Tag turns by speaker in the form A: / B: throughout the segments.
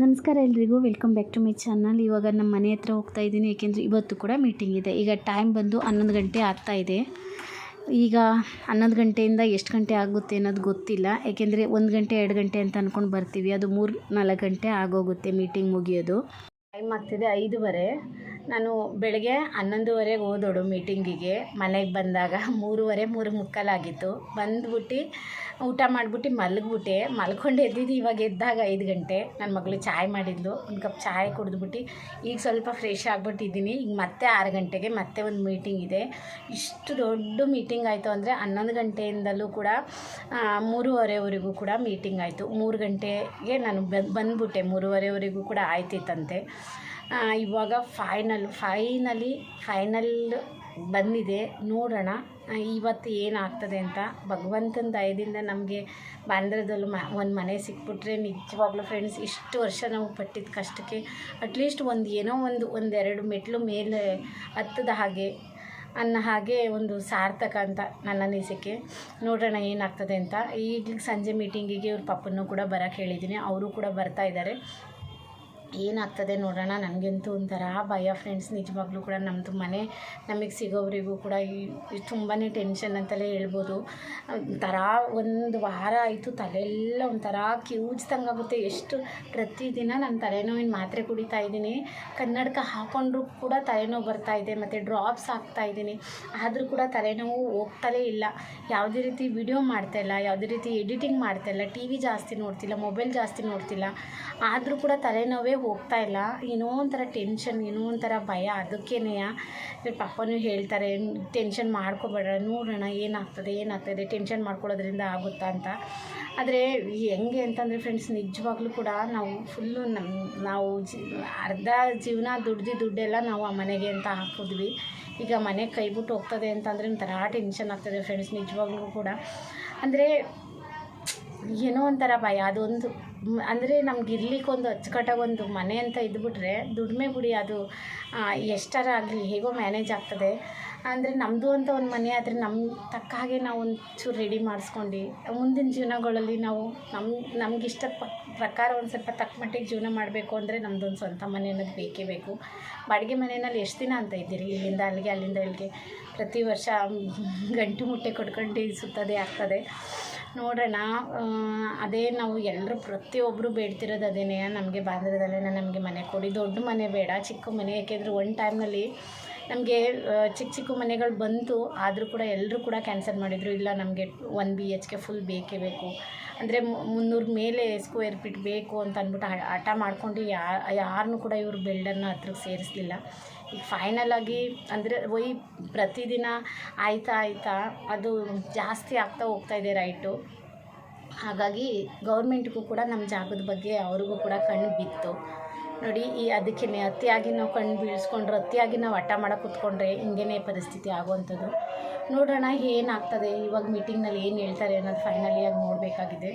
A: ನಮಸ್ಕಾರ ಎಲ್ರಿಗೂ welcome back to my channel ಇವಾಗ ನಮ್ಮ ಮನೆ ಹತ್ರ ಹೋಗ್ತಾ ಇದ್ದೀನಿ, ಏಕೆಂದರೆ ಇವತ್ತು ಕೂಡ ಮೀಟಿಂಗ್ ಇದೆ. ಈಗ ಟೈಮ್ ಬಂದು ಹನ್ನೊಂದು ಗಂಟೆ ಆಗ್ತಾ ಇದೆ. ಈಗ ಹನ್ನೊಂದು ಗಂಟೆಯಿಂದ ಎಷ್ಟು ಗಂಟೆ ಆಗುತ್ತೆ ಅನ್ನೋದು ಗೊತ್ತಿಲ್ಲ. ಏಕೆಂದರೆ ಒಂದು ಗಂಟೆ, ಎರಡು ಗಂಟೆ ಅಂತ ಅಂದ್ಕೊಂಡು ಬರ್ತೀವಿ. ಅದು ಮೂರು ನಾಲ್ಕು ಗಂಟೆ ಆಗೋಗುತ್ತೆ ಮೀಟಿಂಗ್ ಮುಗಿಯೋದು. ಟೈಮ್ ಆಗ್ತಿದೆ ಐದೂವರೆ. ನಾನು ಬೆಳಗ್ಗೆ ಹನ್ನೊಂದುವರೆಗೆ ಹೋದೋಡು ಮೀಟಿಂಗಿಗೆ ಮನೆಗೆ ಬಂದಾಗ ಮೂರುವರೆ, ಮೂರು ಮುಕ್ಕಾಲಾಗಿತ್ತು ಬಂದ್ಬಿಟ್ಟು, ಊಟ ಮಾಡಿಬಿಟ್ಟು ಮಲಗ್ಬಿಟ್ಟೆ. ಮಲ್ಕೊಂಡು ಎದ್ದಿದ್ದು ಇವಾಗ ಎದ್ದಾಗ ಐದು ಗಂಟೆ. ನನ್ನ ಮಗಳು ಚಾಯ್ ಮಾಡಿದ್ಲು. ಒಂದು ಕಪ್ ಚಾಯ್ ಕುಡಿದ್ಬಿಟ್ಟು. ಈಗ ಸ್ವಲ್ಪ ಫ್ರೆಶ್ ಆಗಿಬಿಟ್ಟಿದ್ದೀನಿ. ಈಗ ಮತ್ತೆ ಆರು ಗಂಟೆಗೆ ಮತ್ತೆ ಒಂದು ಮೀಟಿಂಗ್ ಇದೆ. ಇಷ್ಟು ದೊಡ್ಡ ಮೀಟಿಂಗ್ ಆಯಿತು ಅಂದರೆ ಹನ್ನೊಂದು ಗಂಟೆಯಿಂದಲೂ ಕೂಡ ಮೂರುವರೆವರೆಗೂ ಕೂಡ ಮೀಟಿಂಗ್ ಆಯಿತು. ಮೂರು ಗಂಟೆಗೆ ನಾನು ಬಂದು ಬಂದ್ಬಿಟ್ಟೆ. ಮೂರುವರೆವರೆಗೂ ಕೂಡ ಆಯ್ತಿತ್ತಂತೆ. ಇವಾಗ ಫೈನಲ್ ಫೈನಲಿ ಫೈನಲ್ ಬಂದಿದೆ. ನೋಡೋಣ. ಇವತ್ತು ಏನಾಗ್ತದೆ ಅಂತ ಭಗವಂತನ ದಯದಿಂದ ನಮಗೆ ಬಾಂಧ್ರದಲ್ಲೂ ಮ, ಒಂದು ಮನೆ ಸಿಕ್ಬಿಟ್ರೆ ನಿಜವಾಗ್ಲೂ ಫ್ರೆಂಡ್ಸ್ ಇಷ್ಟು ವರ್ಷ ನಾವು ಪಟ್ಟಿದ್ದ ಕಷ್ಟಕ್ಕೆ ಅಟ್ಲೀಸ್ಟ್ ಒಂದು ಏನೋ ಒಂದು, ಒಂದೆರಡು ಮೆಟ್ಲು ಮೇಲೆ ಹತ್ತದ ಹಾಗೆ ಅನ್ನೋ ಹಾಗೆ ಒಂದು ಸಾರ್ಥಕ ಅಂತ ನನ್ನ ಅನಿಸಿಕೆ. ನೋಡೋಣ ಏನಾಗ್ತದೆ ಅಂತ. ಈಗ ಸಂಜೆ ಮೀಟಿಂಗಿಗೆ ಇವ್ರ ಪಪ್ಪನ್ನು ಕೂಡ ಬರೋಕ್ಕೆ ಹೇಳಿದ್ದೀನಿ ಅವರು ಕೂಡ ಬರ್ತಾ ಇದ್ದಾರೆ. ಏನಾಗ್ತದೆ ನೋಡೋಣ. ನನಗಂತೂ ಒಂಥರ ಭಯ ಫ್ರೆಂಡ್ಸ್ ನಿಜವಾಗ್ಲೂ ಕೂಡ ನಮ್ಮದು ಮನೆ ನಮಗೆ ಸಿಗೋವರಿಗೂ ಕೂಡ ಈ ತುಂಬಾ ಟೆನ್ಷನ್ ಅಂತಲೇ ಹೇಳ್ಬೋದು. ಒಂಥರ ಒಂದು ವಾರ ಆಯಿತು, ತಲೆಯೆಲ್ಲ ಒಂಥರ ಆಗುತ್ತೆ. ಎಷ್ಟು ಪ್ರತಿದಿನ ನಾನು ತಲೆನೋವಿನ ಮಾತ್ರೆ ಕುಡಿತಾ ಇದ್ದೀನಿ. ಕನ್ನಡಕ ಹಾಕೊಂಡ್ರೂ ಕೂಡ ತಲೆನೋವು ಬರ್ತಾ ಇದೆ, ಮತ್ತು ಡ್ರಾಪ್ಸ್ ಹಾಕ್ತಾ ಇದ್ದೀನಿ. ಆದರೂ ಕೂಡ ತಲೆನೋವು ಹೋಗ್ತಲೇ ಇಲ್ಲ. ಯಾವುದೇ ರೀತಿ ವಿಡಿಯೋ ಮಾಡ್ತಾ ಇಲ್ಲ, ಯಾವುದೇ ರೀತಿ ಎಡಿಟಿಂಗ್ ಮಾಡ್ತಾ ಇಲ್ಲ ಟಿ ವಿ ಜಾಸ್ತಿ ನೋಡ್ತಿಲ್ಲ ಮೊಬೈಲ್ ಜಾಸ್ತಿ ನೋಡ್ತಿಲ್ಲ. ಆದರೂ ಕೂಡ ತಲೆನೋವೇ ಹೋಗ್ತಾ ಇಲ್ಲ. ಏನೋ ಒಂಥರ ಟೆನ್ಷನ್ ಏನೋ ಒಂಥರ ಭಯ. ಅದಕ್ಕೇನೆ ಇವ್ರ ಪಪ್ಪನೂ ಹೇಳ್ತಾರೆ ಟೆನ್ಷನ್ ಮಾಡ್ಕೋಬೇಡ. ನೋಡೋಣ ಏನಾಗ್ತದೆ ಏನಾಗ್ತದೆ? ಟೆನ್ಷನ್ ಮಾಡ್ಕೊಳ್ಳೋದ್ರಿಂದ ಆಗುತ್ತಾ ಅಂತ. ಆದರೆ ಹೆಂಗೆ ಅಂತಂದರೆ ಫ್ರೆಂಡ್ಸ್ ನಿಜವಾಗ್ಲೂ ಕೂಡ ನಾವು ಫುಲ್ಲು ನಮ್ಮ ನಾವು ಜಿ, ಅರ್ಧ ಜೀವನ ದುಡ್ದು ದುಡ್ಡೆಲ್ಲ ನಾವು ಆ ಮನೆಗೆ ಅಂತ ಹಾಕಿದ್ವಿ. ಈಗ ಮನೆ ಕೈ ಬಿಟ್ಟು ಹೋಗ್ತದೆ ಅಂತಂದರೆ ಒಂಥರ ಟೆನ್ಷನ್ ಆಗ್ತದೆ ಫ್ರೆಂಡ್ಸ್ ನಿಜವಾಗ್ಲೂ ಕೂಡ. ಅಂದರೆ ಏನೋ ಒಂಥರ ಭಯ, ಅದೊಂದು ಅಂದರೆ ನಮ್ಗೆ ಇರ್ಲಿಕ್ಕೆ ಒಂದು ಅಚ್ಚುಕಟ್ಟಾಗಿ ಒಂದು ಮನೆ ಅಂತ ಇದ್ಬಿಟ್ರೆ ದುಡಿಮೆ ಬಿಡಿ, ಅದು ಎಷ್ಟರ ಆಗಲಿ ಹೇಗೋ ಮ್ಯಾನೇಜ್ ಆಗ್ತದೆ. ಅಂದರೆ ನಮ್ಮದು ಅಂತ ಒಂದು ಮನೆ ಆದರೆ ನಮ್ಮ ತಕ್ಕ ಹಾಗೆ ನಾವು ಒಂಚೂರು ರೆಡಿ ಮಾಡಿಸ್ಕೊಂಡು, ಮುಂದಿನ ಜೀವನಗಳಲ್ಲಿ ನಾವು ನಮ್ಮ ನಮ್ಗೆ ಇಷ್ಟದ ಪ, ಪ್ರಕಾರ ಒಂದು ಸ್ವಲ್ಪ ತಕ್ಕ ಮಟ್ಟಿಗೆ ಜೀವನ ಮಾಡಬೇಕು ಅಂದರೆ ನಮ್ಮದೊಂದು ಸ್ವಂತ ಮನೆ ಅನ್ನೋದು ಬೇಕೇ ಬೇಕು. ಬಾಡಿಗೆ ಮನೆಯಲ್ಲಿ ಎಷ್ಟು ದಿನ ಅಂತ ಇದ್ದೀರಿ? ಇಲ್ಲಿಂದ ಅಲ್ಲಿಗೆ, ಅಲ್ಲಿಂದ ಇಲ್ಲಿಗೆ. ಪ್ರತಿ ವರ್ಷ ಗಂಟು ಮುಟ್ಟೆ ಕೊಡ್ಕೊಂಡು ಸುತ್ತದೆ ಆಗ್ತದೆ. ನೋಡೋಣ ಅದೇ ನಾವು ಎಲ್ಲರೂ ಪ್ರತಿಯೊಬ್ಬರು ಬೇಡ್ತಿರೋದು ಅದೇನೇ, ನಮಗೆ ಬಾಂಧವ್ಯದಲ್ಲೇ ನಮಗೆ ಮನೆ ಕೊಡಿ. ದೊಡ್ಡ ಮನೆ ಬೇಡ, ಚಿಕ್ಕ ಮನೆ, ಯಾಕೆಂದರೆ ಒನ್ ಟೈಮ್ನಲ್ಲಿ ನಮಗೆ ಚಿಕ್ಕ ಚಿಕ್ಕ ಮನೆಗಳು ಬಂತು, ಆದರೂ ಕೂಡ ಎಲ್ಲರೂ ಕೂಡ ಕ್ಯಾನ್ಸಲ್ ಮಾಡಿದರು. ಇಲ್ಲ, ನಮಗೆ one B H K full ಬೇಕೇ ಬೇಕು. ಅಂದರೆ ಮುನ್ನೂರು ಮೇಲೆ ಸ್ಕ್ವೇರ್ ಫೀಟ್ ಬೇಕು ಅಂತ ಅಂದ್ಬಿಟ್ಟು ಹಠ ಮಾಡ್ಕೊಂಡು ಯಾ ಯಾರನ್ನೂ ಕೂಡ ಇವರು ಬಿಲ್ಡರ್ನ ಹತ್ರಕ್ಕೆ ಸೇರಿಸಲಿಲ್ಲ. ಫೈನಲ್ ಆಗಿ ಅಂದರೆ ಒಯ್ ಪ್ರತಿದಿನ ಆಯ್ತಾ ಆಯ್ತಾ ಅದು ಜಾಸ್ತಿ ಆಗ್ತಾ ಹೋಗ್ತಾ ಇದೆ ರೈಟು ಹಾಗಾಗಿ ಗೌರ್ಮೆಂಟ್ಗೂ ಕೂಡ ನಮ್ಮ ಜಾಗದ ಬಗ್ಗೆ ಅವ್ರಿಗೂ ಕೂಡ ಕಣ್ಣು ಬಿತ್ತು. ನೋಡಿ, ಈ ಅದಕ್ಕೆ ಅತಿಯಾಗಿ ನಾವು ಕಣ್ಣು ಬೀಳಿಸ್ಕೊಂಡ್ರೆ, ಅತಿಯಾಗಿ ನಾವು ಹಠ ಮಾಡಕ್ಕೆ ಕೂತ್ಕೊಂಡ್ರೆ ಹಿಂಗೇನೆ ಪರಿಸ್ಥಿತಿ ಆಗುವಂಥದ್ದು. ನೋಡೋಣ ಏನಾಗ್ತದೆ, ಇವಾಗ ಮೀಟಿಂಗ್ನಲ್ಲಿ ಏನು ಹೇಳ್ತಾರೆ ಅನ್ನೋದು ಫೈನಲಿಯಾಗಿ ನೋಡಬೇಕಾಗಿದೆ.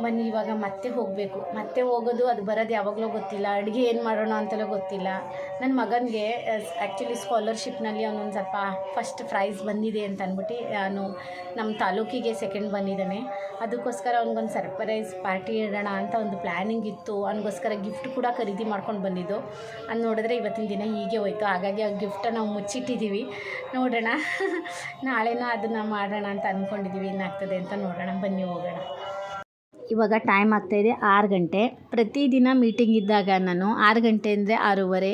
A: ಬನ್ನಿ ಇವಾಗ ಮತ್ತೆ ಹೋಗಬೇಕು. ಮತ್ತೆ ಹೋಗೋದು, ಅದು ಬರೋದು ಯಾವಾಗಲೂ ಗೊತ್ತಿಲ್ಲ. ಅಡುಗೆ ಏನು ಮಾಡೋಣ ಅಂತಲೂ ಗೊತ್ತಿಲ್ಲ. ನನ್ನ ಮಗನಿಗೆ ಆ್ಯಕ್ಚುಲಿ ಸ್ಕಾಲರ್ಶಿಪ್ನಲ್ಲಿ ಅವನೊಂದು ಸ್ವಲ್ಪ ಫಸ್ಟ್ ಪ್ರೈಸ್ ಬಂದಿದೆ ಅಂತ ಅಂದ್ಬಿಟ್ಟು ನಾನು ನಮ್ಮ ತಾಲೂಕಿಗೆ ಸೆಕೆಂಡ್ ಬಂದಿದ್ದಾನೆ. ಅದಕ್ಕೋಸ್ಕರ ಅವ್ನಿಗೊಂದು ಸರ್ಪ್ರೈಸ್ ಪಾರ್ಟಿ ಇಡೋಣ ಅಂತ ಒಂದು ಪ್ಲ್ಯಾನಿಂಗ್ ಇತ್ತು. ಅವನಿಗೋಸ್ಕರ ಗಿಫ್ಟ್ ಕೂಡ ಖರೀದಿ ಮಾಡ್ಕೊಂಡು ಬಂದಿದ್ದು. ಅದು ನೋಡಿದ್ರೆ ಇವತ್ತಿನ ದಿನ ಹೀಗೆ ಹೋಯ್ತು. ಹಾಗಾಗಿ ಆ ಗಿಫ್ಟ ನಾವು ಮುಚ್ಚಿಟ್ಟಿದ್ದೀವಿ ನೋಡೋಣ. ನಾಳೆನೂ ಅದನ್ನು ಮಾಡೋಣ ಅಂತ ಅಂದ್ಕೊಂಡಿದ್ದೀವಿ ಏನಾಗ್ತದೆ ಅಂತ ನೋಡೋಣ. ಬನ್ನಿ ಹೋಗೋಣ. ಇವಾಗ ಟೈಮ್ ಆಗ್ತಾಯಿದೆ ಆರು ಗಂಟೆ. ಪ್ರತಿದಿನ ಮೀಟಿಂಗ್ ಇದ್ದಾಗ ನಾನು ಆರು ಗಂಟೆ ಅಂದರೆ ಆರೂವರೆ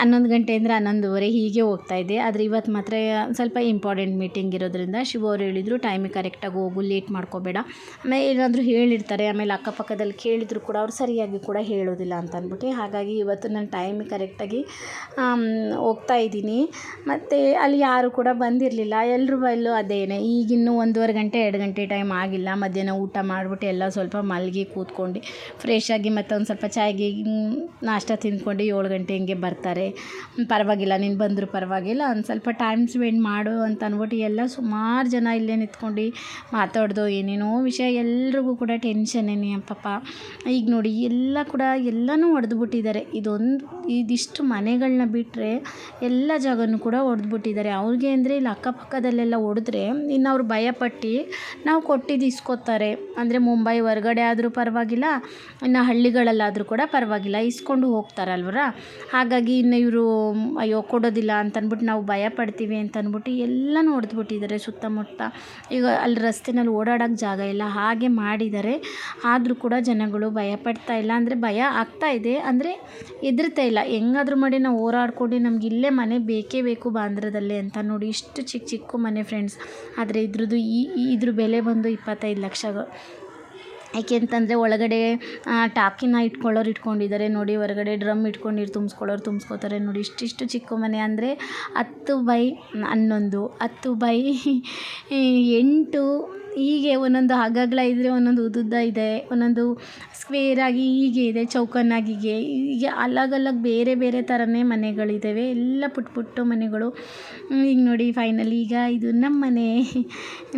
A: ಹನ್ನೊಂದು ಗಂಟೆ ಅಂದರೆ ಹನ್ನೊಂದುವರೆ ಹೀಗೆ ಹೋಗ್ತಾ ಇದೆ ಆದರೆ ಇವತ್ತು ಮಾತ್ರ ಸ್ವಲ್ಪ ಇಂಪಾರ್ಟೆಂಟ್ ಮೀಟಿಂಗ್ ಇರೋದ್ರಿಂದ ಶಿವ ಅವರು ಹೇಳಿದರು ಟೈಮಿಗೆ ಕರೆಕ್ಟಾಗಿ ಹೋಗು ಲೇಟ್ ಮಾಡ್ಕೋಬೇಡ. ಆಮೇಲೆ ಏನಾದರೂ ಹೇಳಿರ್ತಾರೆ, ಆಮೇಲೆ ಅಕ್ಕಪಕ್ಕದಲ್ಲಿ ಕೇಳಿದ್ರು ಕೂಡ ಅವ್ರು ಸರಿಯಾಗಿ ಕೂಡ ಹೇಳೋದಿಲ್ಲ ಅಂತ ಅಂದ್ಬಿಟ್ಟು. ಹಾಗಾಗಿ ಇವತ್ತು ನಾನು ಟೈಮಿಗೆ ಕರೆಕ್ಟಾಗಿ ಹೋಗ್ತಾ ಇದ್ದೀನಿ. ಮತ್ತು ಅಲ್ಲಿ ಯಾರು ಕೂಡ ಬಂದಿರಲಿಲ್ಲ. ಎಲ್ಲರೂ ಎಲ್ಲೂ ಅದೇನೆ. ಈಗಿನ್ನೂ ಒಂದೂವರೆ ಗಂಟೆ, ಎರಡು ಗಂಟೆ ಟೈಮ್ ಆಗಿಲ್ಲ. ಮಧ್ಯಾಹ್ನ ಊಟ ಮಾಡಿಬಿಟ್ಟು ಎಲ್ಲ ಸ್ವಲ್ಪ ಮಲಗಿ ಕೂತ್ಕೊಂಡು ಫ್ರೆಶ್ ಆಗಿ ಮತ್ತೆ ಒಂದು ಸ್ವಲ್ಪ ಚಾಯ್ಗೆ ನಾಷ್ಟ ತಿಂದ್ಕೊಂಡು ಏಳು ಗಂಟೆ ಹಿಂಗೆ ಬರ್ತಾರೆ. ಪರವಾಗಿಲ್ಲ, ನೀನು ಬಂದರೂ ಪರವಾಗಿಲ್ಲ. ಒಂದು ಸ್ವಲ್ಪ ಟೈಮ್ ಸ್ಪೆಂಡ್ ಮಾಡು ಅಂತ ಅಂದ್ಬಿಟ್ಟು ಎಲ್ಲ ಸುಮಾರು ಜನ ಇಲ್ಲೇ ನಿಂತ್ಕೊಂಡು ಮಾತಾಡ್ದು, ಏನೇನೋ ವಿಷಯ ಎಲ್ರಿಗೂ ಕೂಡ ಟೆನ್ಷನ್ನೇನೆ ಪಾಪ. ಈಗ ನೋಡಿ, ಎಲ್ಲ ಕೂಡ ಎಲ್ಲನೂ ಹೊಡೆದ್ಬಿಟ್ಟಿದ್ದಾರೆ ಇದೊಂದು, ಇದಿಷ್ಟು ಮನೆಗಳನ್ನ ಬಿಟ್ಟರೆ ಎಲ್ಲ ಜಾಗನೂ ಕೂಡ ಹೊಡೆದ್ಬಿಟ್ಟಿದ್ದಾರೆ ಅವ್ರಿಗೆ ಅಂದರೆ ಇಲ್ಲಿ ಅಕ್ಕಪಕ್ಕದಲ್ಲೆಲ್ಲ ಹೊಡೆದ್ರೆ ಇನ್ನು ಅವ್ರು ಭಯಪಟ್ಟು ನಾವು ಕೊಟ್ಟಿದ್ದು ಇಸ್ಕೊತಾರೆ. ಅಂದರೆ ಮುಂಬೈ ಹೊರಗಡೆ ಆದರೂ ಪರವಾಗಿಲ್ಲ, ಇನ್ನು ಹಳ್ಳಿಗಳಲ್ಲಾದರೂ ಕೂಡ ಪರವಾಗಿಲ್ಲ, ಇಸ್ಕೊಂಡು ಹೋಗ್ತಾರಲ್ವರ? ಹಾಗಾಗಿ ಇನ್ನು ಇವರು, ಅಯ್ಯೋ, ಕೊಡೋದಿಲ್ಲ ಅಂತನ್ಬಿಟ್ಟು ನಾವು ಭಯ ಪಡ್ತೀವಿ ಅಂತನ್ಬಿಟ್ಟು ಎಲ್ಲ ನೋಡಿದ್ಬಿಟ್ಟಿದ್ದಾರೆ ಸುತ್ತಮುತ್ತ. ಈಗ ಅಲ್ಲಿ ರಸ್ತೆನಲ್ಲಿ ಓಡಾಡೋಕ್ಕೆ ಜಾಗ ಇಲ್ಲ, ಹಾಗೆ ಮಾಡಿದ್ದಾರೆ. ಆದರೂ ಕೂಡ ಜನಗಳು ಭಯ ಪಡ್ತಾ ಇಲ್ಲ. ಅಂದರೆ ಭಯ ಆಗ್ತಾ ಇದೆ. ಅಂದರೆ ಹೆದರ್ತಾ ಇಲ್ಲ. ಹೆಂಗಾದ್ರೂ ಮಾಡಿ ನಾವು ಹೋರಾಡ್ಕೊಂಡು ನಮ್ಗೆ ಇಲ್ಲೇ ಮನೆ ಬೇಕೇ ಬೇಕು ಬಾಂಧ್ರದಲ್ಲೇ ಅಂತ ನೋಡಿ ಇಷ್ಟು ಚಿಕ್ಕ ಚಿಕ್ಕ ಮನೆ ಫ್ರೆಂಡ್ಸ್ ಆದರೆ ಇದ್ರದ್ದು ಈ ಇದ್ರ ಬೆಲೆ ಬಂದು ಇಪ್ಪತ್ತೈದು ಲಕ್ಷ ಯಾಕೆ ಅಂತಂದರೆ ಒಳಗಡೆ ಟಾಕಿನ ಇಟ್ಕೊಳ್ಳೋರು ಇಟ್ಕೊಂಡಿದ್ದಾರೆ. ನೋಡಿ, ಹೊರಗಡೆ ಡ್ರಮ್ ಇಟ್ಕೊಂಡು ನೀರು ತುಂಬಿಸ್ಕೊಳ್ಳೋರು ತುಂಬಿಸ್ಕೋತಾರೆ. ನೋಡಿ, ಇಷ್ಟಿಷ್ಟು ಚಿಕ್ಕ ಮನೆ ಅಂದರೆ ಹತ್ತು ಬೈ ಹನ್ನೊಂದು, ಹತ್ತು ಬೈ ಎಂಟು ಹೀಗೆ ಒಂದೊಂದು ಅಗಲ ಇದ್ದರೆ ಒಂದೊಂದು ಉದ್ದುದ್ದ ಇದೆ, ಒಂದೊಂದು ಸ್ಕ್ವೇರಾಗಿ ಹೀಗೆ ಇದೆ, ಚೌಕನ್ನಾಗಿ ಹೀಗೆ. ಅಲಗ್ ಅಲಗ್ ಬೇರೆ ಬೇರೆ ಥರನೇ ಮನೆಗಳಿದ್ದಾವೆ ಎಲ್ಲ ಪುಟ್ಟ ಪುಟ್ಟ ಮನೆಗಳು. ಈಗ ನೋಡಿ ಫೈನಲಿ ಈಗ ಇದು ನಮ್ಮ ಮನೆ.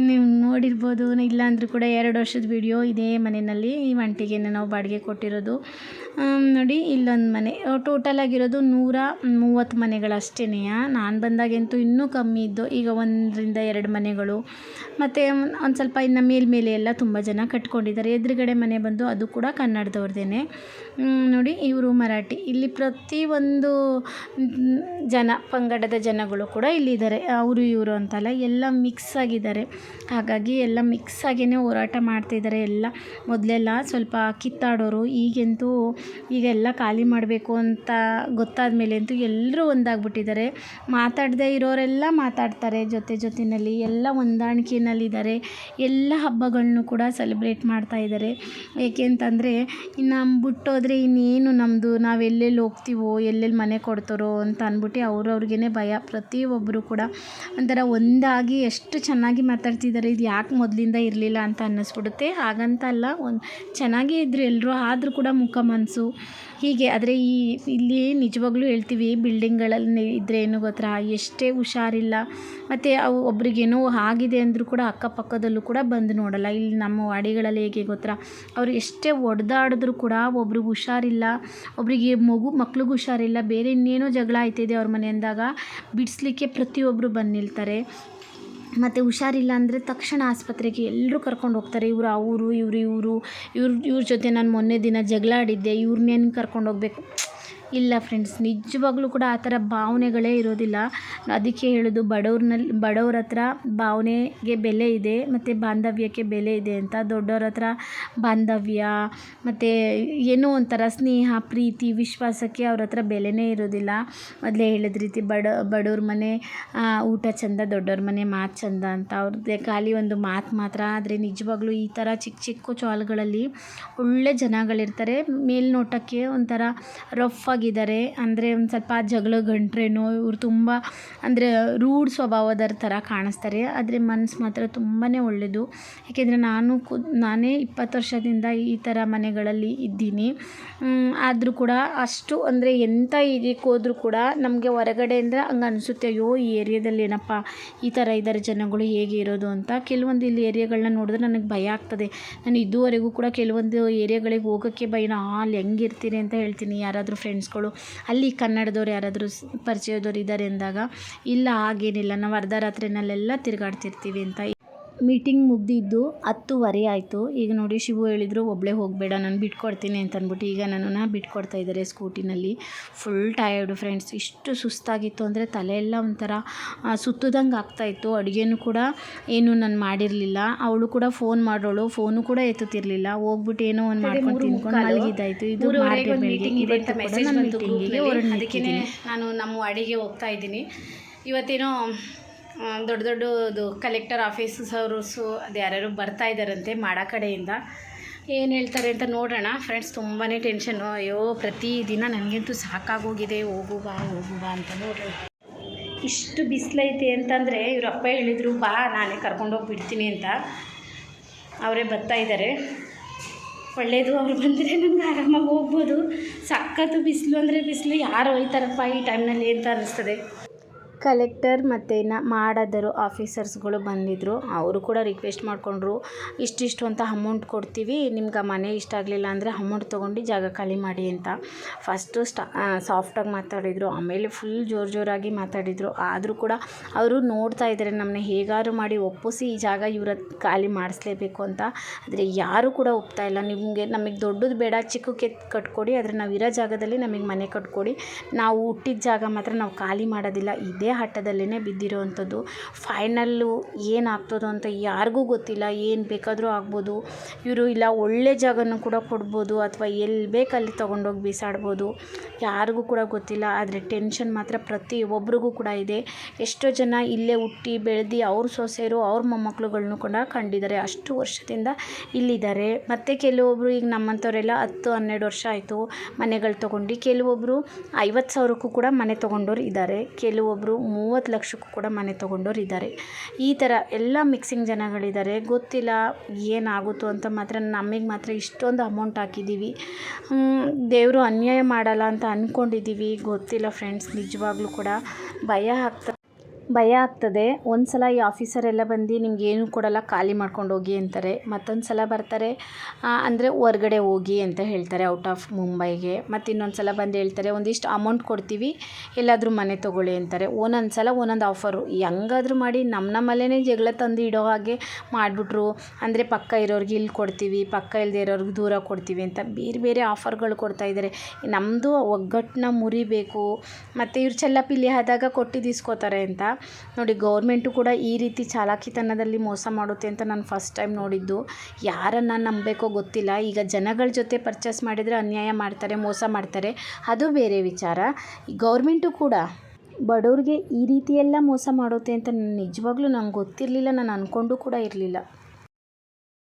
A: ನೀವು ನೋಡಿರ್ಬೋದು ಇಲ್ಲ ಅಂದರೂ ಕೂಡ ಎರಡು ವರ್ಷದ ವಿಡಿಯೋ ಇದೇ ಮನೆಯಲ್ಲಿ ಈ ಒಂಟಿಗೆ ನಾವು ಬಾಡಿಗೆ ಕೊಟ್ಟಿರೋದು. ನೋಡಿ ಇಲ್ಲೊಂದು ಮನೆ. ಟೋಟಲ್ ಆಗಿರೋದು ನೂರ ಮೂವತ್ತು ಮನೆಗಳಷ್ಟೇ ನಾನು ಬಂದಾಗಂತೂ ಇನ್ನೂ ಕಮ್ಮಿ ಇದ್ದು ಈಗ ಒಂದರಿಂದ ಎರಡು ಮನೆಗಳು. ಮತ್ತು ಒಂದು ಸ್ವಲ್ಪ ಇನ್ನು ಮೇಲ್ಮೇಲೆ ಎಲ್ಲ ತುಂಬ ಜನ ಕಟ್ಕೊಂಡಿದ್ದಾರೆ. ಎದುರುಗಡೆ ಮನೆ ಬಂದು ಅದು ಕೂಡ ಕನ್ನಡದವ್ರದ್ದೇ ನೋಡಿ ಇವರು ಮರಾಠಿ. ಇಲ್ಲಿ ಪ್ರತಿಯೊಂದು ಜನ, ಪಂಗಡದ ಜನಗಳು ಕೂಡ ಇಲ್ಲಿದ್ದಾರೆ. ಅವರು ಇವರು ಅಂತಲ್ಲ, ಎಲ್ಲ ಮಿಕ್ಸ್ ಆಗಿದ್ದಾರೆ. ಹಾಗಾಗಿ ಎಲ್ಲ ಮಿಕ್ಸ್ ಆಗಿಯೇ ಹೋರಾಟ ಮಾಡ್ತಿದ್ದಾರೆ ಎಲ್ಲ, ಮೊದಲೆಲ್ಲ ಸ್ವಲ್ಪ ಕಿತ್ತಾಡೋರು, ಈಗಂತೂ ಈಗೆಲ್ಲ ಖಾಲಿ ಮಾಡಬೇಕು ಅಂತ ಗೊತ್ತಾದ ಮೇಲೆ ಅಂತೂ ಎಲ್ಲರೂ ಒಂದಾಗ್ಬಿಟ್ಟಿದ್ದಾರೆ. ಮಾತಾಡದೇ ಇರೋರೆಲ್ಲ ಮಾತಾಡ್ತಾರೆ, ಜೊತೆ ಜೊತೆಯಲ್ಲಿ ಎಲ್ಲ ಹೊಂದಾಣಿಕೆಯಲ್ಲಿದ್ದಾರೆ. ಎಲ್ಲ ಹಬ್ಬಗಳನ್ನೂ ಕೂಡ ಸೆಲೆಬ್ರೇಟ್ ಮಾಡ್ತಾ ಇದ್ದಾರೆ. ಏಕೆ ಅಂತಂದರೆ, ಇನ್ನು ಬಿಟ್ಟೋದ್ರೆ ಇನ್ನೇನು ನಮ್ಮದು ನಾವು ಎಲ್ಲೆಲ್ಲಿ ಹೋಗ್ತೀವೋ, ಎಲ್ಲೆಲ್ಲಿ ಮನೆ ಕೊಡ್ತಾರೋ ಅಂತ ಅಂದ್ಬಿಟ್ಟು ಅವ್ರವ್ರಿಗೇ ಭಯ. ಪ್ರತಿಯೊಬ್ಬರು ಕೂಡ ಒಂಥರ ಒಂದಾಗಿ ಎಷ್ಟು ಚೆನ್ನಾಗಿ ಮಾತಾಡ್ತಿದ್ದಾರೆ, ಇದು ಯಾಕೆ ಮೊದಲಿಂದ ಇರಲಿಲ್ಲ ಅಂತ ಅನ್ನಿಸ್ಬಿಡುತ್ತೆ. ಹಾಗಂತ ಅಲ್ಲ, ಒಂದು ಚೆನ್ನಾಗೇ ಇದ್ದರು ಎಲ್ಲರೂ ಆದರೂ ಕೂಡ ಮುಖ ಮನಸ್ಸು ಹೀಗೆ. ಆದರೆ ಈ ಇಲ್ಲಿ ನಿಜವಾಗ್ಲೂ ಹೇಳ್ತೀವಿ ಬಿಲ್ಡಿಂಗ್ಗಳಲ್ಲಿ ಇದ್ದರೆ ಏನು ಗೊತ್ತಾ, ಎಷ್ಟೇ ಹುಷಾರಿಲ್ಲ. ಮತ್ತು ಅವು ಒಬ್ರಿಗೇನೋ ಆಗಿದೆ ಅಂದರೂ ಕೂಡ ಅಕ್ಕಪಕ್ಕದಲ್ಲೂ ಕೂಡ ಬಂದು ನೋಡಲ್ಲ. ಇಲ್ಲಿ ನಮ್ಮ ವಾಡಿಗಳಲ್ಲಿ ಹೇಗೆ ಗೊತ್ತಾ? ಅವ್ರು ಎಷ್ಟೇ ಒಡೆದಾಡಿದ್ರು ಕೂಡ ಒಬ್ರಿಗೆ ಹುಷಾರಿಲ್ಲ ಒಬ್ಬರಿಗೆ ಮಗು, ಮಕ್ಳಿಗೆ ಹುಷಾರಿಲ್ಲ, ಬೇರೆ ಇನ್ನೇನೋ ಜಗಳ ಆಯ್ತಿದೆ ಅವ್ರ ಮನೆ ಅಂದಾಗ ಬಿಡಿಸ್ಲಿಕ್ಕೆ ಪ್ರತಿಯೊಬ್ಬರು ಬಂದು ನಿಲ್ತಾರೆ. ಮತ್ತು ಹುಷಾರಿಲ್ಲ ಅಂದರೆ ತಕ್ಷಣ ಆಸ್ಪತ್ರೆಗೆ ಎಲ್ಲರೂ ಕರ್ಕೊಂಡು ಹೋಗ್ತಾರೆ. ಇವರು ಅವರು ಇವರು ಇವರು ಇವ್ರ ಇವ್ರ ಜೊತೆ ನಾನು ಮೊನ್ನೆ ದಿನ ಜಗಳ ಆಡಿದ್ದೆ ಇವ್ರನ್ನೇನು ಕರ್ಕೊಂಡು ಹೋಗ್ಬೇಕು? ಇಲ್ಲ ಫ್ರೆಂಡ್ಸ್ ನಿಜವಾಗ್ಲೂ ಕೂಡ ಆ ಥರ ಭಾವನೆಗಳೇ ಇರೋದಿಲ್ಲ. ಅದಕ್ಕೆ ಹೇಳೋದು ಬಡವ್ರನಲ್ಲಿ ಬಡವ್ರ ಹತ್ರ ಭಾವನೆಗೆ ಬೆಲೆ ಇದೆ, ಮತ್ತು ಬಾಂಧವ್ಯಕ್ಕೆ ಬೆಲೆ ಇದೆ ಅಂತ. ದೊಡ್ಡವ್ರ ಹತ್ರ ಬಾಂಧವ್ಯ, ಮತ್ತು ಏನೋ ಒಂಥರ ಸ್ನೇಹ, ಪ್ರೀತಿ, ವಿಶ್ವಾಸಕ್ಕೆ ಅವ್ರ ಹತ್ರ ಬೆಲೆನೇ ಇರೋದಿಲ್ಲ. ಮೊದಲೇ ಹೇಳಿದ ರೀತಿ ಬಡ, ಬಡವ್ರ ಮನೆ ಊಟ ಚಂದ, ದೊಡ್ಡವ್ರ ಮನೆ ಮಾತು ಚಂದ ಅಂತ. ಅವ್ರದ್ದೇ ಖಾಲಿ ಒಂದು ಮಾತು ಮಾತ್ರ. ಆದರೆ ನಿಜವಾಗ್ಲೂ ಈ ಥರ ಚಿಕ್ಕ ಚಿಕ್ಕ ಚಾಲ್ಗಳಲ್ಲಿ ಒಳ್ಳೆ ಜನಗಳಿರ್ತಾರೆ. ಮೇಲ್ನೋಟಕ್ಕೆ ಒಂಥರ ರಫ್ ಆಗಿದ್ದಾರೆ ಅಂದರೆ ಒಂದು ಸ್ವಲ್ಪ ಜಗಳ ಗಂಟ್ರೇನೋ ಇವ್ರು ತುಂಬ, ಅಂದರೆ ರೂಢ್ ಸ್ವಭಾವದವ್ರ ಥರ ಕಾಣಿಸ್ತಾರೆ. ಆದರೆ ಮನಸ್ಸು ಮಾತ್ರ ತುಂಬಾ ಒಳ್ಳೆಯದು ಯಾಕೆಂದರೆ ನಾನು ಕು, ನಾನೇ ಇಪ್ಪತ್ತು ವರ್ಷದಿಂದ ಈ ಥರ ಮನೆಗಳಲ್ಲಿ ಇದ್ದೀನಿ. ಆದರೂ ಕೂಡ ಅಷ್ಟು, ಅಂದರೆ ಎಂಥ ಇದಕ್ಕೆ ಹೋದ್ರೂ ಕೂಡ ನಮಗೆ ಹೊರಗಡೆಯಿಂದ ಹಂಗೆ ಅನಿಸುತ್ತೆ, ಅಯ್ಯೋ, ಈ ಏರಿಯಾದಲ್ಲಿ ಏನಪ್ಪ, ಈ ಥರ ಇದ್ದಾರೆ ಜನಗಳು ಹೇಗೆ ಇರೋದು? ಅಂತ. ಕೆಲವೊಂದು ಇಲ್ಲಿ ಏರಿಯಾಗಳನ್ನ ನೋಡಿದ್ರೆ ನನಗೆ ಭಯ ಆಗ್ತದೆ. ನಾನು ಇದುವರೆಗೂ ಕೂಡ ಕೆಲವೊಂದು ಏರಿಯಾಗಳಿಗೆ ಹೋಗೋಕ್ಕೆ ಭಯ ಅಲ್ಲಿ ಹೆಂಗಿರ್ತೀರಿ ಅಂತ ಹೇಳ್ತೀನಿ. ಯಾರಾದರೂ ಅಲ್ಲಿ ಕನ್ನಡದವ್ರು ಯಾರಾದರೂ ಪರಿಚಯದವ್ರು ಇದ್ದಾರೆ ಅಂದಾಗ ಇಲ್ಲ ಹಾಗೇನಿಲ್ಲ ನಾವು ಅರ್ಧ ರಾತ್ರಿನಲ್ಲೆಲ್ಲ ತಿರುಗಾಡ್ತಿರ್ತೀವಿ ಅಂತ ಮೀಟಿಂಗ್ ಮುಗಿದಿದ್ದು ಹತ್ತುವರೆ ಆಯಿತು. ಈಗ ನೋಡಿ ಶಿವು ಹೇಳಿದರು ಒಬ್ಬಳೇ ಹೋಗಬೇಡ ನಾನು ಬಿಟ್ಕೊಡ್ತೀನಿ ಅಂತ ಅಂದ್ಬಿಟ್ಟು ಈಗ ನನ್ನನ್ನು ಬಿಟ್ಕೊಡ್ತಾ ಇದ್ದಾರೆ ಸ್ಕೂಟಿನಲ್ಲಿ. ಫುಲ್ ಟಯರ್ಡು ಫ್ರೆಂಡ್ಸ್ ಇಷ್ಟು ಸುಸ್ತಾಗಿತ್ತು ಅಂದರೆ ತಲೆ ಎಲ್ಲ ಒಂಥರ ಸುತ್ತದಂಗೆ ಆಗ್ತಾಯಿತ್ತು ಅಡುಗೆನೂ ಕೂಡ ಏನು ನಾನು ಮಾಡಿರಲಿಲ್ಲ. ಅವಳು ಕೂಡ ಫೋನ್ ಮಾಡೋಳು ಫೋನು ಕೂಡ ಎತ್ತುತ್ತಿರಲಿಲ್ಲ. ಹೋಗ್ಬಿಟ್ಟು ಏನೋ ಒಂದು ಮಾಡ್ಕೊಂಡು ತಿನ್ಕೊಂಡು ಮಲಗಿದ್ದಾಯಿತು. ಇದು ಅದಕ್ಕೆ ನಾನು ನಮ್ಮ ಅಡಿಗೆ ಹೋಗ್ತಾ ಇದ್ದೀನಿ. ಇವತ್ತೇನೋ ದೊಡ್ಡ ದೊಡ್ಡದು ಕಲೆಕ್ಟರ್ ಆಫೀಸರ್ಸು ಅದು ಯಾರ್ಯಾರು ಬರ್ತಾ ಇದ್ದಾರಂತೆ ಮಾಡ ಕಡೆಯಿಂದ. ಏನು ಹೇಳ್ತಾರೆ ಅಂತ ನೋಡೋಣ. ಫ್ರೆಂಡ್ಸ್ ತುಂಬಾ ಟೆನ್ಷನ್ನು ಅಯ್ಯೋ, ಪ್ರತಿದಿನ ನನಗಂತೂ ಸಾಕಾಗೋಗಿದೆ. ಹೋಗು ಬಾ ಹೋಗು ಬಾ ಅಂತ ನೋಡೋಣ ಇಷ್ಟು ಬಿಸಿಲೈತೆ ಅಂತಂದರೆ ಇವ್ರ ಅಪ್ಪ ಹೇಳಿದರು, ಬಾ, ನಾನೇ ಕರ್ಕೊಂಡೋಗಿ ಬಿಡ್ತೀನಿ ಅಂತ. ಅವರೇ ಬರ್ತಾ ಇದ್ದಾರೆ ಒಳ್ಳೆಯದು ಅವ್ರು ಬಂದರೆ ನನಗೆ ಆರಾಮಾಗಿ ಹೋಗ್ಬೋದು. ಸಖತ್ತು ಬಿಸಿಲು ಅಂದರೆ ಬಿಸಿಲು. ಯಾರು ಹೋಯ್ತಾರಪ್ಪ ಈ ಟೈಮ್ನಲ್ಲಿ ಅಂತ ಅನ್ನಿಸ್ತದೆ. ಕಲೆಕ್ಟರ್ ಮತ್ತು ನ ಮಾಡದರು ಆಫೀಸರ್ಸ್ಗಳು ಬಂದಿದ್ದರು ಅವರು ಕೂಡ ರಿಕ್ವೆಸ್ಟ್ ಮಾಡಿಕೊಂಡ್ರು, ಇಷ್ಟಿಷ್ಟು ಅಂತ ಅಮೌಂಟ್ ಕೊಡ್ತೀವಿ, ನಿಮ್ಗೆ ಆ ಮನೆ ಇಷ್ಟ ಆಗಲಿಲ್ಲ ಅಂದರೆ ಅಮೌಂಟ್ ತೊಗೊಂಡು ಜಾಗ ಖಾಲಿ ಮಾಡಿ ಅಂತ. ಫಸ್ಟು ಸ್ಟಾ ಸಾಫ್ಟಾಗಿ ಮಾತಾಡಿದರು, ಆಮೇಲೆ ಫುಲ್ ಜೋರು ಜೋರಾಗಿ ಮಾತಾಡಿದರು. ಆದರೂ ಕೂಡ ಅವರು ನೋಡ್ತಾ ಇದ್ದಾರೆ ನಮ್ಮನ್ನ ಹೇಗಾದ್ರು ಮಾಡಿ ಒಪ್ಪಿಸಿ ಈ ಜಾಗ ಇವ್ರ ಖಾಲಿ ಮಾಡಿಸ್ಲೇಬೇಕು ಅಂತ. ಆದರೆ ಯಾರೂ ಕೂಡ ಒಪ್ತಾ ಇಲ್ಲ. ನಿಮಗೆ, ನಮಗೆ ದೊಡ್ಡದು ಬೇಡ, ಚಿಕ್ಕಕ್ಕೆ ಕಟ್ಕೊಡಿ, ಆದರೆ ನಾವು ಇರೋ ಜಾಗದಲ್ಲಿ ನಮಗೆ ಮನೆ ಕಟ್ಕೊಡಿ. ನಾವು ಹುಟ್ಟಿದ ಜಾಗ ಮಾತ್ರ ನಾವು ಖಾಲಿ ಮಾಡೋದಿಲ್ಲ. ಇದೇ ಹಠದಲ್ಲೇ ಬಿದ್ದಿರೋವಂಥದ್ದು. ಫೈನಲ್ಲು ಏನಾಗ್ತದೋ ಅಂತ ಯಾರಿಗೂ ಗೊತ್ತಿಲ್ಲ, ಏನು ಬೇಕಾದರೂ ಆಗ್ಬೋದು. ಇವರು ಇಲ್ಲ ಒಳ್ಳೆ ಜಾಗನೂ ಕೂಡ ಕೊಡ್ಬೋದು ಅಥವಾ ಎಲ್ಲಿ ಬೇಕು ಅಲ್ಲಿ ತೊಗೊಂಡೋಗಿ ಬಿಸಾಡ್ಬೋದು. ಯಾರಿಗೂ ಕೂಡ ಗೊತ್ತಿಲ್ಲ, ಆದರೆ ಟೆನ್ಷನ್ ಮಾತ್ರ ಪ್ರತಿ ಒಬ್ರಿಗೂ ಕೂಡ ಇದೆ. ಎಷ್ಟೋ ಜನ ಇಲ್ಲೇ ಹುಟ್ಟಿ ಬೆಳೆದು ಅವ್ರ ಸೊಸೆಯರು ಅವ್ರ ಮೊಮ್ಮಕ್ಕಳುಗಳನ್ನೂ ಕೂಡ ಕಂಡಿದ್ದಾರೆ. ಅಷ್ಟು ವರ್ಷದಿಂದ ಇಲ್ಲಿದ್ದಾರೆ. ಮತ್ತು ಕೆಲವೊಬ್ಬರು ಈಗ ನಮ್ಮಂಥವರೆಲ್ಲ ಹತ್ತು, ಹನ್ನೆರಡು ವರ್ಷ ಆಯಿತು ಮನೆಗಳು ತೊಗೊಂಡು. ಕೆಲವೊಬ್ಬರು ಐವತ್ತು ಸಾವಿರಕ್ಕೂ ಕೂಡ ಮನೆ ತೊಗೊಂಡವ್ರು ಇದ್ದಾರೆ. ಕೆಲವೊಬ್ಬರು ಮೂವತ್ತು ಲಕ್ಷಕ್ಕೂ ಕೂಡ ಮನೆ ತೊಗೊಂಡೋರು ಇದ್ದಾರೆ. ಈ ಥರ ಎಲ್ಲ ಮಿಕ್ಸಿಂಗ್ ಜನಗಳಿದ್ದಾರೆ. ಗೊತ್ತಿಲ್ಲ ಏನಾಗುತ್ತೋ ಅಂತ ಮಾತ್ರ ನಮಗೆ ಮಾತ್ರ ಇಷ್ಟೊಂದು ಅಮೌಂಟ್ ಹಾಕಿದ್ದೀವಿ. ದೇವರು ಅನ್ಯಾಯ ಮಾಡಲ್ಲ ಅಂತ ಅಂದ್ಕೊಂಡಿದ್ದೀವಿ ಗೊತ್ತಿಲ್ಲ ಫ್ರೆಂಡ್ಸ್ ನಿಜವಾಗ್ಲೂ ಕೂಡ ಭಯ ಆಗ್ತ ಭಯ ಆಗ್ತದೆ. ಒಂದು ಸಲ ಈ ಆಫೀಸರೆಲ್ಲ ಬಂದು ನಿಮ್ಗೆ ಏನು ಕೊಡಲ್ಲ, ಖಾಲಿ ಮಾಡ್ಕೊಂಡು ಹೋಗಿ ಅಂತಾರೆ. ಮತ್ತೊಂದು ಸಲ ಬರ್ತಾರೆ ಅಂದರೆ ಹೊರ್ಗಡೆ ಹೋಗಿ ಅಂತ ಹೇಳ್ತಾರೆ ಔಟ್ ಆಫ್ ಮುಂಬೈಗೆ. ಮತ್ತು ಇನ್ನೊಂದು ಸಲ ಬಂದು ಹೇಳ್ತಾರೆ, ಒಂದಿಷ್ಟು ಅಮೌಂಟ್ ಕೊಡ್ತೀವಿ, ಎಲ್ಲಾದರೂ ಮನೆ ತೊಗೊಳ್ಳಿ ಅಂತಾರೆ. ಒಂದೊಂದು ಸಲ ಒಂದೊಂದು ಆಫರು. ಹೆಂಗಾದ್ರೂ ಮಾಡಿ ನಮ್ಮ ನಮ್ಮಲ್ಲೇ ಜಗಳ ತಂದು ಇಡೋ ಹಾಗೆ ಮಾಡಿಬಿಟ್ರು. ಅಂದರೆ ಪಕ್ಕ ಇರೋರಿಗೆ ಇಲ್ಲಿ ಕೊಡ್ತೀವಿ, ಪಕ್ಕ ಇಲ್ಲದೆ ಇರೋರಿಗೆ ದೂರ ಕೊಡ್ತೀವಿ ಅಂತ ಬೇರೆ ಬೇರೆ ಆಫರ್ಗಳು ಕೊಡ್ತಾ ಇದ್ದಾರೆ ನಮ್ಮದು ಒಗ್ಗಟ್ಟನ್ನ ಮುರಿಬೇಕು. ಮತ್ತು ಇವ್ರು ಚೆಲ್ಲಾಪಿಲ್ಲಿ ಆದಾಗ ಕೊಟ್ಟು ಇಸ್ಕೋತಾರೆ ಅಂತ. ನೋಡಿ, ಗೌರ್ಮೆಂಟು ಕೂಡ ಈ ರೀತಿ ಚಾಲಾಕಿತನದಲ್ಲಿ ಮೋಸ ಮಾಡುತ್ತೆ ಅಂತ ನಾನು ಫಸ್ಟ್ ಟೈಮ್ ನೋಡಿದ್ದು. ಯಾರನ್ನು ನಂಬಬೇಕೋ ಗೊತ್ತಿಲ್ಲ. ಈಗ ಜನಗಳ ಜೊತೆ ಪರ್ಚೇಸ್ ಮಾಡಿದರೆ ಅನ್ಯಾಯ ಮಾಡ್ತಾರೆ, ಮೋಸ ಮಾಡ್ತಾರೆ. ಅದು ಬೇರೆ ವಿಚಾರ. ಗೌರ್ಮೆಂಟು ಕೂಡ ಬಡವ್ರಿಗೆ ಈ ರೀತಿಯೆಲ್ಲ ಮೋಸ ಮಾಡುತ್ತೆ ಅಂತ ನಿಜವಾಗ್ಲೂ ನಂಗೆ ಗೊತ್ತಿರಲಿಲ್ಲ. ನಾನು ಅಂದ್ಕೊಂಡು ಕೂಡ ಇರಲಿಲ್ಲ.